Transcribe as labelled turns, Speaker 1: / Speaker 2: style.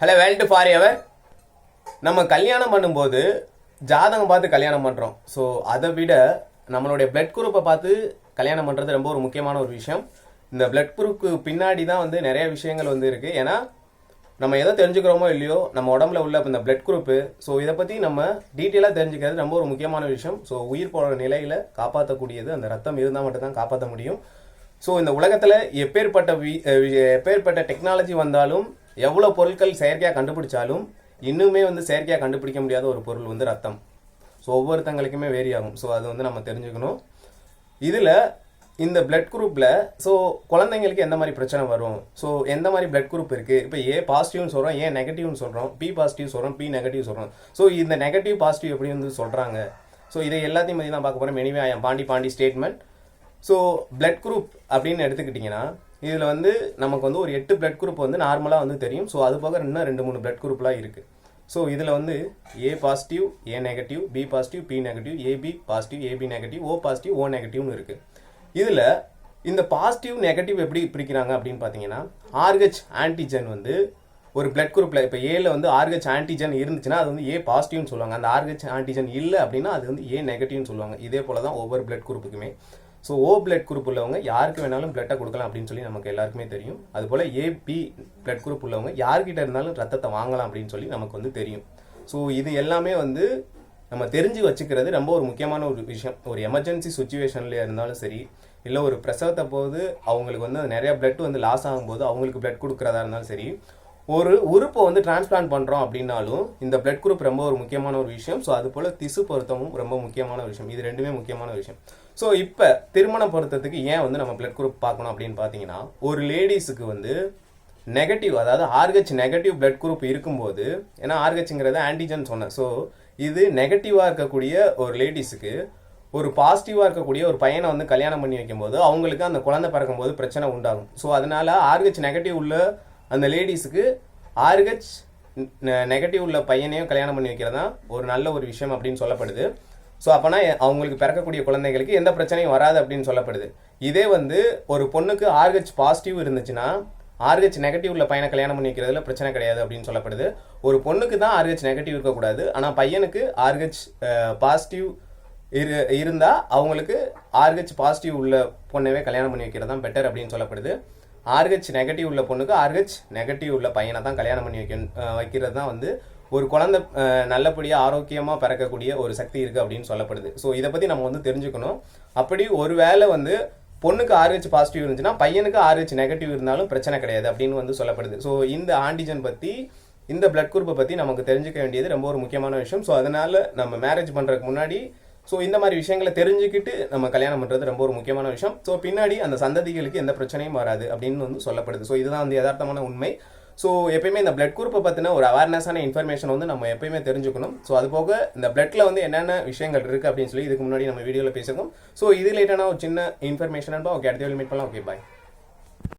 Speaker 1: Hello weld for ever. நம்ம கல்யாணம் பண்ணும்போது ஜாதகம் பார்த்து கல்யாணம் பண்ணுறோம் ஸோ அதை விட நம்மளுடைய பிளட் குரூப்பை பார்த்து கல்யாணம் பண்ணுறது ரொம்ப ஒரு முக்கியமான ஒரு விஷயம். இந்த பிளட் குரூப்புக்கு பின்னாடி தான் வந்து நிறைய விஷயங்கள் வந்து இருக்குது ஏன்னா நம்ம எதை தெரிஞ்சுக்கிறோமோ இல்லையோ நம்ம உடம்புல உள்ள இந்த பிளட் குரூப்பு ஸோ இதை பற்றி நம்ம டீட்டெயிலாக தெரிஞ்சுக்கிறது ரொம்ப ஒரு முக்கியமான விஷயம். ஸோ உயிர் போகிற நிலையில் காப்பாற்றக்கூடியது அந்த ரத்தம் இருந்தால் மட்டும்தான் காப்பாற்ற முடியும். ஸோ இந்த உலகத்தில் எப்பேற்பட்ட வி- வி- எப்பேற்பட்ட டெக்னாலஜி வந்தாலும் எவ்வளோ பொருட்கள் செயற்கையாக கண்டுபிடிச்சாலும் இன்னுமே வந்து செயற்கையாக கண்டுபிடிக்க முடியாத ஒரு பொருள் வந்து ரத்தம். ஸோ ஒவ்வொருத்தங்களுக்குமே வேரி ஆகும் ஸோ அது வந்து நம்ம தெரிஞ்சுக்கணும். இதில் இந்த பிளட் குரூப்பில் ஸோ குழந்தைங்களுக்கு எந்த மாதிரி பிரச்சனை வரும்? ஸோ எந்த மாதிரி பிளட் குரூப் இருக்குது இப்போ ஏ பாசிட்டிவ்னு சொல்கிறோம் ஏ நெகட்டிவ்னு சொல்கிறோம் பி பாசிட்டிவ் சொல்கிறோம் பி நெகட்டிவ் சொல்கிறோம் ஸோ இந்த நெகட்டிவ் பாசிட்டிவ் எப்படி வந்து சொல்கிறாங்க ஸோ இதை எல்லாத்தையும் பற்றி தான் பார்க்க போகிறோம் anyway I'm Pandi Pandi statement so blood group அப்படின்னு எடுத்துக்கிட்டிங்கன்னா இதில் வந்து நமக்கு வந்து ஒரு எட்டு பிளட் குரூப் வந்து நார்மலாக வந்து தெரியும். ஸோ அது போக இன்னும் ரெண்டு மூணு பிளட் குரூப்லாம் இருக்குது ஸோ இதில் வந்து A positive A negative B positive B negative AB positive AB negative O positive O நெகட்டிவ்னு இருக்குது இதில் இந்த பாசிட்டிவ் நெகட்டிவ் எப்படி பிரிக்கிறாங்க அப்படின்னு பார்த்தீங்கன்னா ஆர்ஹெச் ஆன்டிஜன் வந்து ஒரு பிளட் குரூப்பில் இப்போ ஏல வந்து ஆர்ஹெச் ஆன்டிஜன் இருந்துச்சுன்னா அது வந்து ஏ பாசிட்டிவ்னு சொல்லுவாங்க. அந்த ஆர்ஹெச் ஆன்டிஜன் இல்லை அப்படின்னா அது வந்து ஏ நெகட்டிவ்னு சொல்லுவாங்க. இதே போல தான் ஒவ்வொரு பிளட் குரூப்புக்குமே ஸோ ஓ பிளட் குரூப் உள்ளவங்க யாருக்கு வேணாலும் பிளட்டை கொடுக்கலாம் அப்படின்னு சொல்லி நமக்கு எல்லாருக்குமே தெரியும். அதுபோல் ஏபி பிளட் குரூப் உள்ளவங்க யார்கிட்ட இருந்தாலும் ரத்தத்தை வாங்கலாம் அப்படின்னு சொல்லி நமக்கு வந்து தெரியும். ஸோ இது எல்லாமே வந்து நம்ம தெரிஞ்சு வச்சுக்கிறது ரொம்ப ஒரு முக்கியமான ஒரு விஷயம். ஒரு எமர்ஜென்சி சுச்சுவேஷன்லேயே இருந்தாலும் சரி இல்லை ஒரு பிரசவத்தை போது அவங்களுக்கு வந்து நிறையா பிளட் வந்து லாஸ் ஆகும்போது அவங்களுக்கு பிளட் கொடுக்குறதா இருந்தாலும் சரி ஒரு உறுப்பை வந்து டிரான்ஸ்பிளான்ட் பண்ணுறோம் அப்படின்னாலும் இந்த பிளட் குரூப் ரொம்ப ஒரு முக்கியமான ஒரு விஷயம். ஸோ அது போல் திசு பொருத்தமும் ரொம்ப முக்கியமான விஷயம். இது ரெண்டுமே முக்கியமான விஷயம். ஸோ இப்போ திருமண பொருத்தத்துக்கு ஏன் வந்து நம்ம பிளட் குரூப் பார்க்கணும் அப்படின்னு பார்த்தீங்கன்னா ஒரு லேடிஸுக்கு வந்து நெகட்டிவ் அதாவது ஆர்ஹெச் நெகட்டிவ் பிளட் குரூப் இருக்கும்போது ஏன்னா ஆர்ஹெச்ங்கிறது ஆன்டிஜன் சொன்னேன். ஸோ இது நெகட்டிவாக இருக்கக்கூடிய ஒரு லேடிஸுக்கு ஒரு பாசிட்டிவாக இருக்கக்கூடிய ஒரு பையனை வந்து கல்யாணம் பண்ணி வைக்கும்போது அவங்களுக்கு அந்த குழந்தை பிறக்கும்போது பிரச்சனை உண்டாகும். ஸோ அதனால ஆர்ஹெச் நெகட்டிவ் உள்ள அந்த லேடிஸுக்கு ஆர்ஹெச் நெகட்டிவ் உள்ள பையனையும் கல்யாணம் பண்ணி வைக்கிறது தான் ஒரு நல்ல ஒரு விஷயம் அப்படின்னு சொல்லப்படுது. ஸோ அப்போனா அவங்களுக்கு பிறக்கக்கூடிய குழந்தைகளுக்கு எந்த பிரச்சனையும் வராது அப்படின்னு சொல்லப்படுது. இதே வந்து ஒரு பொண்ணுக்கு ஆர்ஹெச் பாசிட்டிவ் இருந்துச்சுன்னா ஆர்ஹெச் நெகட்டிவ் உள்ள பையனை கல்யாணம் பண்ணி வைக்கிறதுல பிரச்சனை கிடையாது அப்படின்னு சொல்லப்படுது. ஒரு பொண்ணுக்கு தான் ஆர்ஹெச் நெகட்டிவ் இருக்கக்கூடாது. ஆனால் பையனுக்கு ஆர்ஹெச் பாசிட்டிவ் இரு இருந்தால் அவங்களுக்கு ஆர்ஹெச் பாசிட்டிவ் உள்ள பொண்ணவே கல்யாணம் பண்ணி வைக்கிறது தான் பெட்டர் அப்படின்னு சொல்லப்படுது. ஆர்ஹெச் நெகட்டிவ் உள்ள பொண்ணுக்கு ஆர்ஹெச் நெகட்டிவ் உள்ள பையனை தான் கல்யாணம் பண்ணி வைக்க வைக்கிறது தான் வந்து ஒரு குழந்தை நல்லபடியாக ஆரோக்கியமாக பிறக்கக்கூடிய ஒரு சக்தி இருக்குது அப்படின்னு சொல்லப்படுது. ஸோ இதை பற்றி நம்ம வந்து தெரிஞ்சுக்கணும். அப்படி ஒரு வேளை வந்து பொண்ணுக்கு ஆர்ஹெச் பாசிட்டிவ் இருந்துச்சுன்னா பையனுக்கு ஆர்ஹெச் நெகட்டிவ் இருந்தாலும் பிரச்சனை கிடையாது அப்படின்னு வந்து சொல்லப்படுது. ஸோ இந்த ஆன்டிஜன் பற்றி இந்த பிளட் குரூப்பை பற்றி நமக்கு தெரிஞ்சுக்க வேண்டியது ரொம்ப ஒரு முக்கியமான விஷயம். ஸோ அதனால் நம்ம மேரேஜ் பண்ணுறதுக்கு முன்னாடி ஸோ இந்த மாதிரி விஷயங்களை தெரிஞ்சுக்கிட்டு நம்ம கல்யாணம் பண்ணுறது ரொம்ப ஒரு முக்கியமான விஷயம். ஸோ பின்னாடி அந்த சந்ததிகளுக்கு எந்த பிரச்சனையும் வராது அப்படின்னு வந்து சொல்லப்படுது. ஸோ இதுதான் வந்து யதார்த்தமான உண்மை. ஸோ எப்பயுமே இந்த பிளட் குரூப்பை பற்றின ஒரு அவேர்னஸான இன்ஃபர்மேஷன் வந்து நம்ம எப்பயுமே தெரிஞ்சுக்கணும். ஸோ அது போக இந்த பிளட்டில் வந்து என்னென்ன விஷயங்கள் இருக்குது அப்படின்னு சொல்லி இதுக்கு முன்னாடி நம்ம வீடியோவில் பேசியிருக்கோம். ஸோ இது ரிலேட்டடான ஒரு சின்ன இன்ஃபர்மேஷன் ஓகே அடுத்த மீட் பண்ணலாம். Okay bye